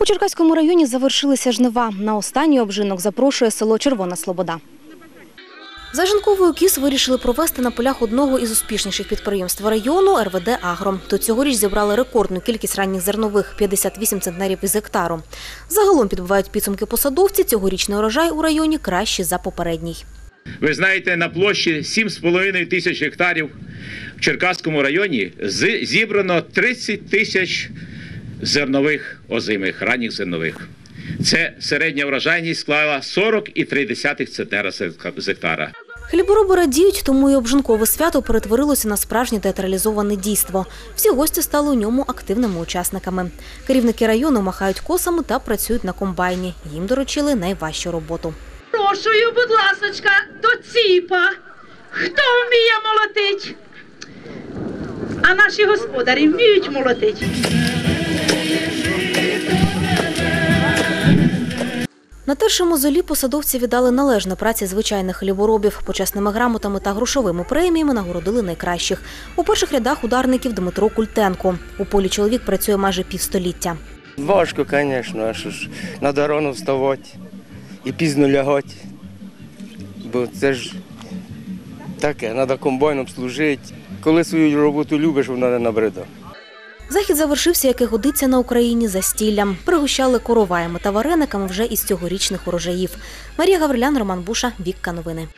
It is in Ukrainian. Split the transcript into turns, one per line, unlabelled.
У Черкаському районі завершилися жнива. На останній обжинок запрошує село Червона Слобода. Зажинковий кіс вирішили провести на полях одного із успішніших підприємств району РВД Агро. То цьогоріч зібрали рекордну кількість ранніх зернових 58 центнерів із гектару. Загалом підбивають підсумки посадовці. Цьогорічний урожай у районі кращий за попередній.
Ви знаєте, на площі 7,5 тисяч гектарів в Черкаському районі зібрано 30 тисяч зернових озимих, ранніх зернових. Це середня врожайність склала 40,3 центнера з гектара.
Хлібороби радіють, тому і обжинкове свято перетворилося на справжнє театралізоване дійство. Всі гості стали у ньому активними учасниками. Керівники району махають косами та працюють на комбайні. Їм доручили найважчу роботу.
Прошую, будь ласочка, до ціпа. Хто вміє молотить? А наші господарі вміють молотить.
На першому золі посадовці віддали належне праці звичайних хліборобів. Почесними грамотами та грошовими преміями нагородили найкращих. У перших рядах ударників Дмитро Культенко. У полі чоловік працює майже півстоліття.
Важко, звісно, що ж на дорону вставати і пізно лягати. Бо це ж таке, треба комбайном служити. Коли свою роботу любиш, вона не набрида.
Захід завершився, як і годиться на Україні, за стіллям. Пригощали короваями та варениками вже із цьогорічних урожаїв. Марія Гаврилян, Роман Буша, Вікка Новини.